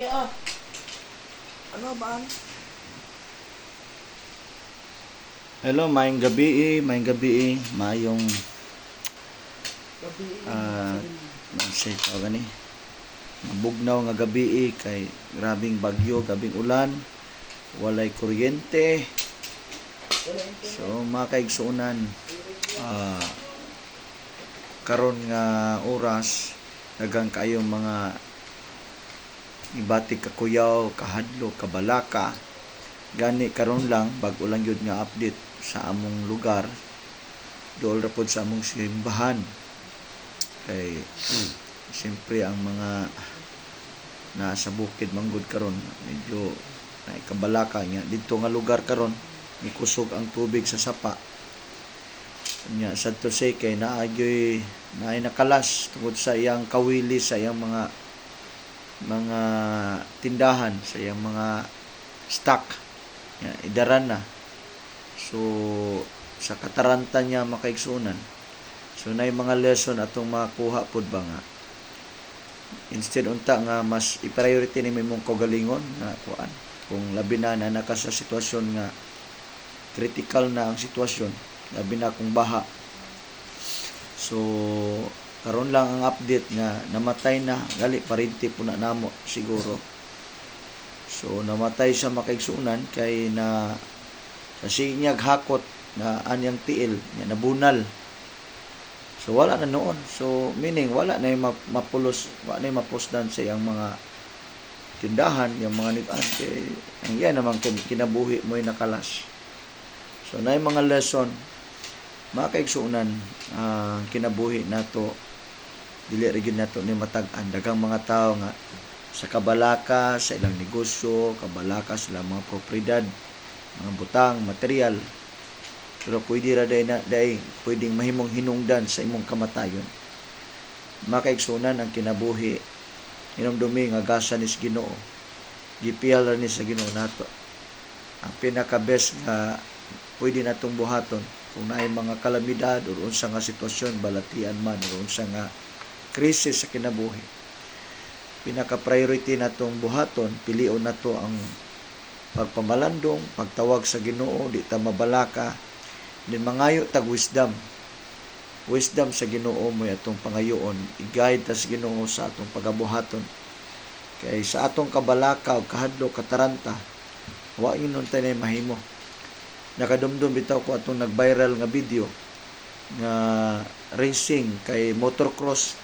Ah. Ano ba? Hello, maayong gabi, eh, maayong gabi, eh, maayong Gabi. ah uh, gani. Mabugnaw nga gabi eh, kay grabing bagyo, gabing ulan, walay kuryente. So mga kaigsuunan, ah karon nga oras dagang kayong mga ibati kakuyaw, kahadlo, kabalaka. Gani karon lang bag-o lang yun nga update sa among lugar. Dool ra pod sa among simbahan. Kay siyempre ang mga nasa bukid manggod karon medyo na kabalaka nya dito nga lugar karon mikusog ang tubig sa sapa nya sadto say kay naagyoy naay nakalas tungod sa iyang kawili sa iyang mga mga tindahan sa iyang mga stock. Nya idaran na. So sa kataranta niya makaigsunan. So na mga lesson atong makuha pod ba nga? Instead unta nga mas i-priority ni mong kagalingon nga kuan kung labi na na naka sa sitwasyon nga critical na ang sitwasyon labi na kung baha. So karon lang ang update nga namatay na gali parinti po na namo siguro so namatay sa makaigsunan kay na sa sinyag hakot na anyang tiil nga nabunal So wala na noon. So meaning wala na yung map- mapulos, wala na yung mapusdan sa iyang mga tindahan, yung mga nitaan. Kay, ang yan naman kin- kinabuhi mo yung nakalas. So na yung mga lesson, mga kaigsuunan, ah, kinabuhi nato dili rigid nato ni matag-an daghang mga tao nga sa kabalaka sa ilang negosyo kabalaka sa ilang mga propriedad mga butang material pero pwede ra day na day pwedeng mahimong hinungdan sa imong kamatayon. Makaigsunan ang kinabuhi. Hinumdumi nga gasa ni Ginoo. Gipiyal ra ni sa Ginoo nato. Ang pinaka best nga pwede natong buhaton kung naay mga kalamidad o unsa nga sitwasyon balatian man o unsa nga krisis sa kinabuhi. Pinaka priority natong buhaton pilion nato ang pagpamalandong, pagtawag sa Ginoo, di ta mabalaka, din mangayo tag wisdom. Wisdom sa Ginoo mo atong pangayoon i-guide ta sa Ginoo sa atong pagabuhaton. Kay sa atong kabalaka ug kahadlo kataranta wa yun tayo mahimo. Nakadumdum bitaw ko atong nag-viral nga video nga racing kay motocross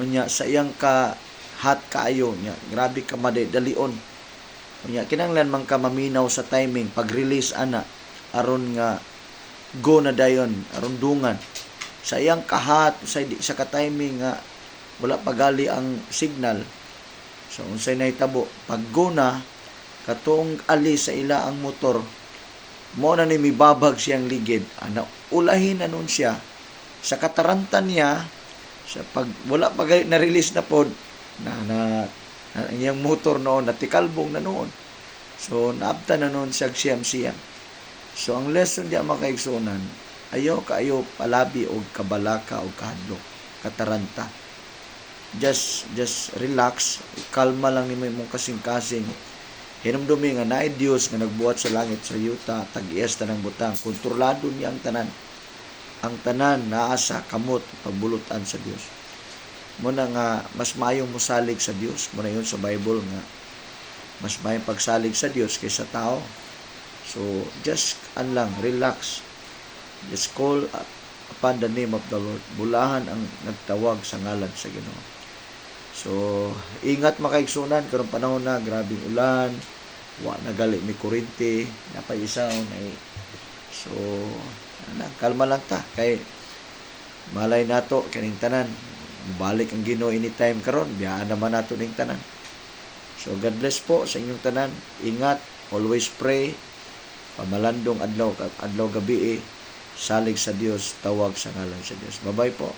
unya sa iyang ka hot kaayo nya grabe ka madalion unya kinanglan man ka maminaw sa timing pag release ana aron nga go na dayon aron dungan. Sa iyang kahat sa di sa ka-timing nga wala pagali ang signal. So unsay nahitabo pag go na katong ali sa ila ang motor mo na ni mibabag siyang ligid. Ana ulahin na nun siya. Sa katarantan niya sa pag wala pa na release na pod na na, na ang iyang motor noon natikalbong na noon so naabta na noon siya siyam siyam So ang lesson di makaigsunan, ayaw kaayo palabi og kabalaka og kahadlok, kataranta. Just just relax, kalma lang nimo imong kasing-kasing. Hinumdumi nga naay Dios nga nagbuhat sa langit sa yuta, tag-iyas butang, kontrolado niya ang tanan. Ang tanan naa sa kamot pagbulutan sa Dios. Muna nga mas mayong mosalig sa Dios, muna yun sa Bible nga mas mayong pagsalig sa Dios kaysa tao So, just an lang, relax. Just call upon the name of the Lord. Bulahan ang nagtawag sa ngalan sa Ginoo. So, ingat makaigsunan karong panahon na grabing ulan, wa na gali mi kurente, napaisaw na So, ana, kalma lang ta kay malay nato kaning tanan. Balik ang Ginoo anytime karon, biyaan naman nato ning tanan. So, God bless po sa inyong tanan. Ingat, always pray, pamalandong adlaw adlaw gabi eh, salig sa Dios tawag sa ngalan sa Dios bye po